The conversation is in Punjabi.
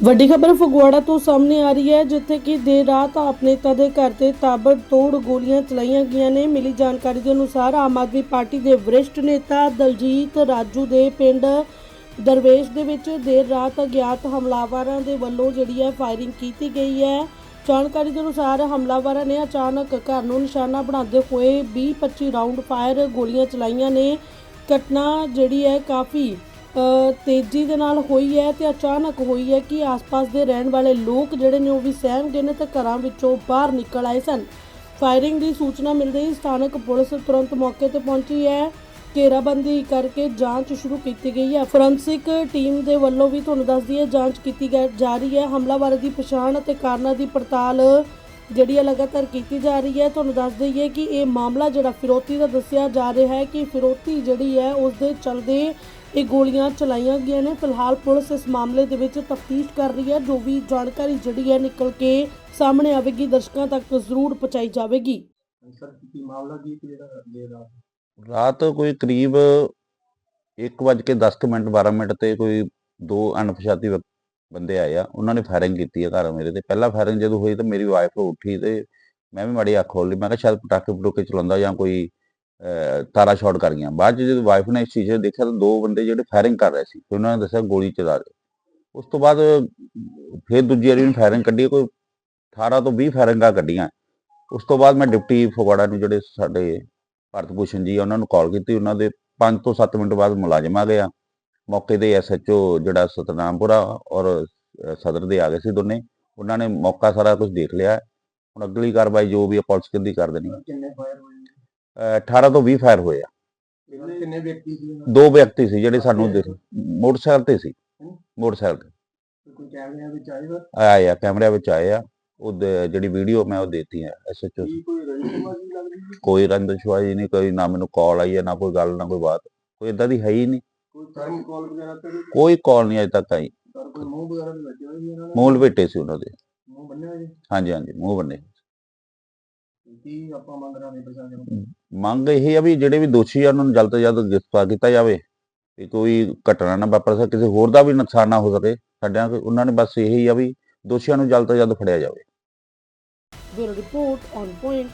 ਵੱਡੀ ਖਬਰ ਫਗਵਾੜਾ ਤੋਂ ਸਾਹਮਣੇ ਆ ਰਹੀ ਹੈ, ਜਿੱਥੇ ਕਿ ਦੇਰ ਰਾਤ ਆਪ ਨੇਤਾ ਦੇ ਘਰ ਤੇ ਤਾਬੜਤੋੜ ਗੋਲੀਆਂ ਚਲਾਈਆਂ ਗਈਆਂ ਨੇ। ਮਿਲੀ ਜਾਣਕਾਰੀ ਦੇ ਅਨੁਸਾਰ ਆਮ ਆਦਮੀ ਪਾਰਟੀ ਦੇ ਵਰਿਸ਼ਠ ਨੇਤਾ ਦਲਜੀਤ ਰਾਜੂ ਦੇ ਪਿੰਡ ਦਰਵੇਸ਼ ਦੇ ਵਿੱਚ ਦੇਰ ਰਾਤ ਅਗਿਆਤ ਹਮਲਾਵਰਾਂ ਦੇ ਵੱਲੋਂ ਜਿਹੜੀ ਹੈ ਫਾਇਰਿੰਗ ਕੀਤੀ ਗਈ ਹੈ। ਜਾਣਕਾਰੀ ਦੇ ਅਨੁਸਾਰ ਹਮਲਾਵਰਾਂ ਨੇ ਅਚਾਨਕ ਘਰ ਨੂੰ ਨਿਸ਼ਾਨਾ ਬਣਾਉਂਦੇ ਹੋਏ 20-25 ਰਾਉਂਡ ਫਾਇਰ ਗੋਲੀਆਂ ਚਲਾਈਆਂ ਨੇ। ਘਟਨਾ ਜਿਹੜੀ ਹੈ ਕਾਫੀ ਤੇਜ਼ੀ ਦੇ ਨਾਲ ਹੋਈ ਹੈ ਤੇ ਅਚਾਨਕ ਹੋਈ ਹੈ ਕਿ ਆਸ-ਪਾਸ ਦੇ ਰਹਿਣ ਵਾਲੇ ਲੋਕ ਜਿਹੜੇ ਨੇ ਉਹ ਵੀ ਸਹਿਮ ਗਏ ਨੇ ਤੇ ਘਰਾਂ ਵਿੱਚੋਂ ਬਾਹਰ ਨਿਕਲ ਆਏ ਸਨ। ਫਾਇਰਿੰਗ ਦੀ ਸੂਚਨਾ ਮਿਲਦੇ ਹੀ ਸਥਾਨਕ ਪੁਲਿਸ ਤੁਰੰਤ ਮੌਕੇ ਤੇ ਪਹੁੰਚੀ ਹੈ। ਘੇਰਾਬੰਦੀ ਕਰਕੇ ਜਾਂਚ ਸ਼ੁਰੂ ਕੀਤੀ ਗਈ ਹੈ। ਫੋਰੈਂਸਿਕ ਟੀਮ ਦੇ ਵੱਲੋਂ ਵੀ ਤੁਹਾਨੂੰ ਦੱਸ ਦਈਏ ਜਾਂਚ ਕੀਤੀ ਗ- ਜਾ ਰਹੀ ਹੈ। ਹਮਲਾਵਰ ਦੀ ਪਛਾਣ ਅਤੇ ਕਾਰਨਾਂ ਦੀ ਪੜਤਾਲ ਜਿਹੜੀ ਹੈ ਲਗਾਤਾਰ ਕੀਤੀ ਜਾ ਰਹੀ ਹੈ ਤੁਹਾਨੂੰ ਦੱਸ ਦਈਏ ਕਿ ਇਹ ਮਾਮਲਾ ਜਿਹੜਾ ਫਿਰੋਤੀ ਦਾ ਦੱਸਿਆ ਜਾ ਰਿਹਾ ਹੈ ਕਿ ਫਿਰੋਤੀ ਜਿਹੜੀ ਹੈ ਉਸ ਦੇ ਚਲਦੇ ਇਹ ਗੋਲੀਆਂ ਚਲਾਈਆਂ ਗਈਆਂ ਨੇ। ਫਿਲਹਾਲ ਪੁਲਿਸ ਇਸ ਮਾਮਲੇ ਦੇ ਵਿੱਚ ਤਫਤੀਸ਼ ਕਰ ਰਹੀ ਹੈ। ਜੋ ਵੀ ਜਾਣਕਾਰੀ ਜਿਹੜੀ ਹੈ ਨਿਕਲ ਕੇ ਸਾਹਮਣੇ ਆਵੇਗੀ ਦਰਸ਼ਕਾਂ ਤੱਕ ਜ਼ਰੂਰ ਪਹੁੰਚਾਈ ਜਾਵੇਗੀ। ਸਰ ਕੀ ਮਾਮਲਾ ਕੀ ਸੀ ਜਿਹੜਾ ਦੇ ਰਾਤ ਰਾਤ ਕੋਈ ਕਰੀਬ 1:10 ਮਿੰਟ 12 ਮਿੰਟ ਤੇ ਕੋਈ ਦੋ ਅਣਪਛਾਤੀ ਬੰਦੇ ਆਏ ਆ, ਉਹਨਾਂ ਨੇ ਫਾਇਰਿੰਗ ਕੀਤੀ ਆ ਘਰ ਮੇਰੇ ਤੇ। ਪਹਿਲਾ ਫਾਇਰਿੰਗ ਜਦੋਂ ਹੋਈ ਤਾਂ ਮੇਰੀ ਵਾਈਫ ਉੱਠੀ ਤੇ ਮੈਂ ਵੀ ਮਾੜੀ ਅੱਖ ਖੋਲ ਲਈ, ਮੈਂ ਕਿਹਾ ਸ਼ਾਇਦ ਪਟਾਕੇ ਪਟੂਕੇ ਚਲਾਉਂਦਾ ਜਾਂ ਕੋਈ ਤਾਰਾ ਸ਼ਾਟ ਕਰ ਗਿਆ ਬਾਅਦ ਚ ਜਦੋਂ ਵਾਈਫ ਨੇ ਇਸ ਚੀਜ਼ ਨੂੰ ਦੇਖਿਆ ਤਾਂ ਦੋ ਬੰਦੇ ਜਿਹੜੇ ਫਾਇਰਿੰਗ ਕਰ ਰਹੇ ਸੀ ਤੇ ਉਹਨਾਂ ਨੇ ਦੱਸਿਆ ਗੋਲੀ ਚਲਾ ਰਹੇ ਉਸ ਤੋਂ ਬਾਅਦ ਫਿਰ ਦੂਜੀ ਵਾਰੀ ਫਾਇਰਿੰਗ ਕੱਢੀ, ਕੋਈ 18 ਤੋਂ 20 ਫਾਇਰਿੰਗਾਂ ਕੱਢੀਆਂ। ਉਸ ਤੋਂ ਬਾਅਦ ਮੈਂ ਡਿਪਟੀ ਫਗਵਾੜਾ ਨੂੰ ਜਿਹੜੇ ਸਾਡੇ ਭਾਰਤ ਭੂਸ਼ਣ ਜੀ ਉਹਨਾਂ ਨੂੰ ਕਾਲ ਕੀਤੀ। ਉਹਨਾਂ ਦੇ 5 ਤੋਂ 7 ਮਿੰਟ ਬਾਅਦ ਮੁਲਾਜ਼ਮ ਆ। ਗਿਆ ਮੌਕੇ ਤੇ ਐਸਐਚਓ ਜਿਹੜਾ ਸਤਨਾਮਪੁਰਾ ਔਰ ਸਦਰ ਦੇ ਆ ਗਏ ਸੀ ਦੋਨੇ। ਉਹਨਾਂ ਨੇ ਮੌਕਾ ਸਾਰਾ ਕੁਝ ਦੇਖ ਲਿਆ। ਹੁਣ ਅਗਲੀ ਕਾਰਵਾਈ ਜੋ ਵੀ ਆ ਪੁਲਿਸ ਕਿੰਦੀ ਕਰ ਦੇਣੀ। ਕਿੰਨੇ ਫਾਇਰ ਹੋਏ ਅ, 18 ਤੋਂ 20 ਫਾਇਰ ਹੋਏ ਆ। ਕਿੰਨੇ ਵਿਅਕਤੀ ਸੀ ਦੋ? ਵਿਅਕਤੀ ਸੀ ਜਿਹੜੇ ਸਾਨੂੰ ਦੇਖ ਮੋਟਰਸਾਈਕਲ ਤੇ ਸੀ। ਮੋਟਰਸਾਈਕਲ ਤੇ। ਦੇ? ਕੋਈ ਕੈਮਰਿਆਂ ਵਿੱਚ ਆਏ ਆ ਕੈਮਰਿਆਂ ਵਿੱਚ ਆਏ ਆ। ਉਹ ਦੇ- ਜਿਹੜੀ ਵੀਡੀਓ ਮੈਂ ਉਹ ਦੇਤੀ ਹੈ? ਐਸਐਚਓ ਕੋਈ ਰੰਦਸ਼ਵਾਈ ਨਹੀਂ ਕੋਈ ਨਾ ਮੈਨੂੰ ਕਾਲ ਆਈ ਹੈ ਨਾ ਕੋਈ ਗੱਲ ਨਾ ਕੋਈ ਬਾਤ। ਕੋਈ ਇਦਾਂ ਦੀ ਹੈ ਹੀ ਨਹੀਂ। ਕੋਈ ਕਾਲ ਤੇ ਨਹੀਂ ਅਜੇ ਤੱਕ ਆਈ। ਮੂੰਹ ਲਪੇਟੇ ਸੀ ਉਹਨਾਂ ਦੇ। ਹਾਂਜੀ ਹਾਂਜੀ ਮੂੰਹ ਬੰਨੇ। ਮੰਗ ਇਹ ਆ ਵੀ ਜਿਹੜੇ ਵੀ ਦੋਸ਼ੀ ਆ ਉਹਨਾਂ ਨੂੰ ਜਲਦ ਤੋਂ ਜਲਦ ਗ੍ਰਿਫਤਾਰ ਕੀਤਾ ਜਾਵੇ ਵੀ ਕੋਈ ਘਟਨਾ ਨਾ ਵਾਪਰ ਸਕੇ ਕਿਸੇ ਹੋਰ ਦਾ ਵੀ ਨੁਕਸਾਨ ਨਾ ਹੋ ਸਕੇ। ਸਾਡਿਆਂ ਉਹਨਾਂ ਨੇ ਬਸ ਇਹੀ ਆ ਵੀ ਦੋਸ਼ੀਆਂ ਨੂੰ ਜਲਦ ਤੋਂ ਜਲਦ ਫੜਿਆ ਜਾਵੇ। Bureau report on point